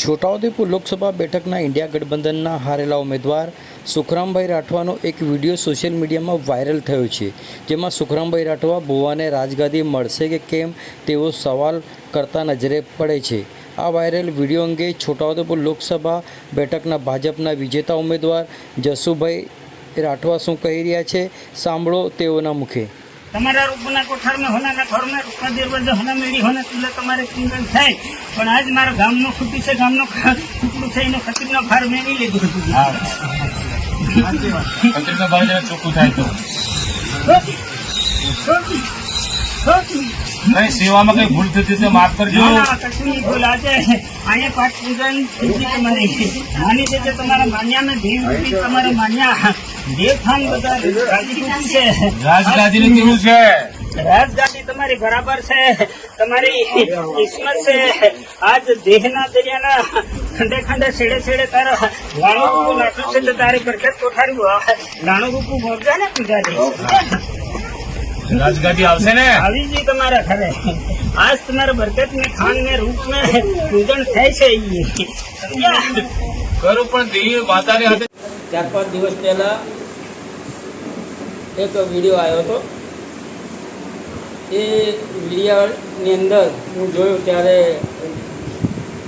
છોટાઉદેપુર લોકસભા બેઠકના ઇન્ડિયા ગઠબંધનના હારેલા ઉમેદવાર સુખરામભાઈ રાઠવાનો એક વીડિયો સોશિયલ મીડિયામાં વાયરલ થયો છે, જેમાં સુખરામભાઈ રાઠવા ભુવાને રાજગાદી મળશે કે કેમ તેવો સવાલ કરતા નજરે પડે છે. આ વાયરલ વીડિયો અંગે છોટાઉદેપુર લોકસભા બેઠકના ભાજપના વિજેતા ઉમેદવાર જસુભાઈ રાઠવા શું કહી રહ્યા છે, સાંભળો તેઓના મુખે. તમારા રૂપના કોઠારમાં હોનાના ઘરમાં રૂપના દરવાજા હોના મેળી હોના તુલે તમારે ચિંતન થાય. પણ આજ મારા ગામનો ખૂટી છે ગામનો ટુકડું છે એનો ખતરીનો ભાર મેળવી લીધું મંત્રીનો ભાવ જરા ચોખ્ખું થાય તો. નહીં સેવામાં કઈ ભૂલ થતી તો માફ કરજો. ના, ના, કશું ભૂલ. આજે અહીંયા પાઠ પૂજન તમારે માની. છે કે તમારા માન્યાને ભીમ તમારા માન્યા. દેવ ખાન બધા છે. રાજગાદીનું કેવું છે. રાજગાદી તમારી બરાબર છે. તમારી કિસ્મત છે. આજ દેહના દરિયાના ખંડે ખંડે છેડે છેડે તારા લાણો રૂપુ નાખ્યું છે તો તારી બરકત કોઠારી લાણો રૂપુ ભોગજા ને પૂજારી રાજગાદી આવશે ને? આવી ગઈ તમારા ઘરે. આજ તમારા બરકત ને ખાન ને રૂપ ને પૂજન થાય છે કરું પણ દિલ્હી માતાની હાથે ચાર પાંચ દિવસ પહેલા એક વીડિયો આવ્યો હતો. એ વિડીયાની અંદર હું જોયું ત્યારે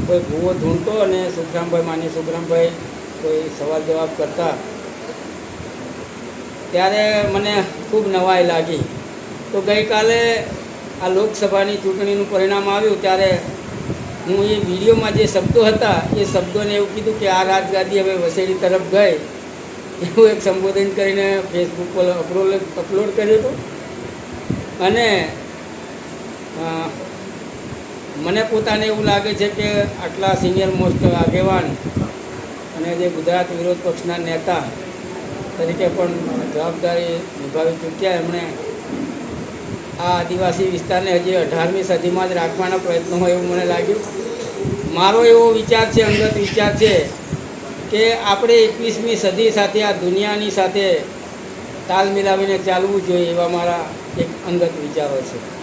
કોઈ ભૂવો ધૂણતો અને સુખરામભાઈ માની સુખરામભાઈ કોઈ સવાલ જવાબ કરતા. ત્યારે મને ખૂબ નવાઈ લાગી. તો ગઈકાલે આ લોકસભાની ચૂંટણીનું પરિણામ આવ્યું ત્યારે હું એ વિડીયોમાં જે શબ્દો હતા, એ શબ્દોને એવું કીધું કે આ રાજગાદી હવે વસેડી તરફ ગઈ. એવું એક સંબોધન કરીને ફેસબુક પર અપલોડ અપલોડ કર્યું હતું. અને મને પોતાને એવું લાગે છે કે આટલા સિનિયર મોસ્ટ આગેવાન અને જે ગુજરાત વિરોધ પક્ષના નેતા તરીકે પણ જવાબદારી નિભાવી ચૂક્યા એમણે આ આદિવાસી વિસ્તારને હજી અઢારમી સદીમાં જ રાખવાના પ્રયત્નો હોય એવું મને લાગ્યું. મારો એવો વિચાર છે, અંગત વિચાર છે કે આપણે એકવીસમી સદી સાથે આ દુનિયાની સાથે તાલ મિલાવીને ચાલવું જોઈએ એવા મારા એક અંગત વિચારો છે.